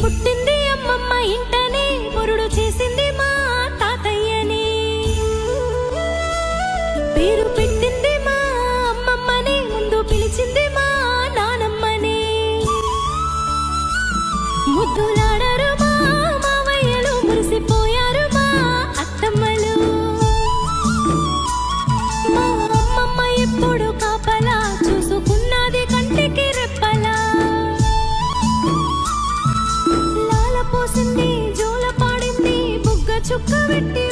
పుట్టింది అమ్మమ్మ ఇంట చుక్క పెట్టి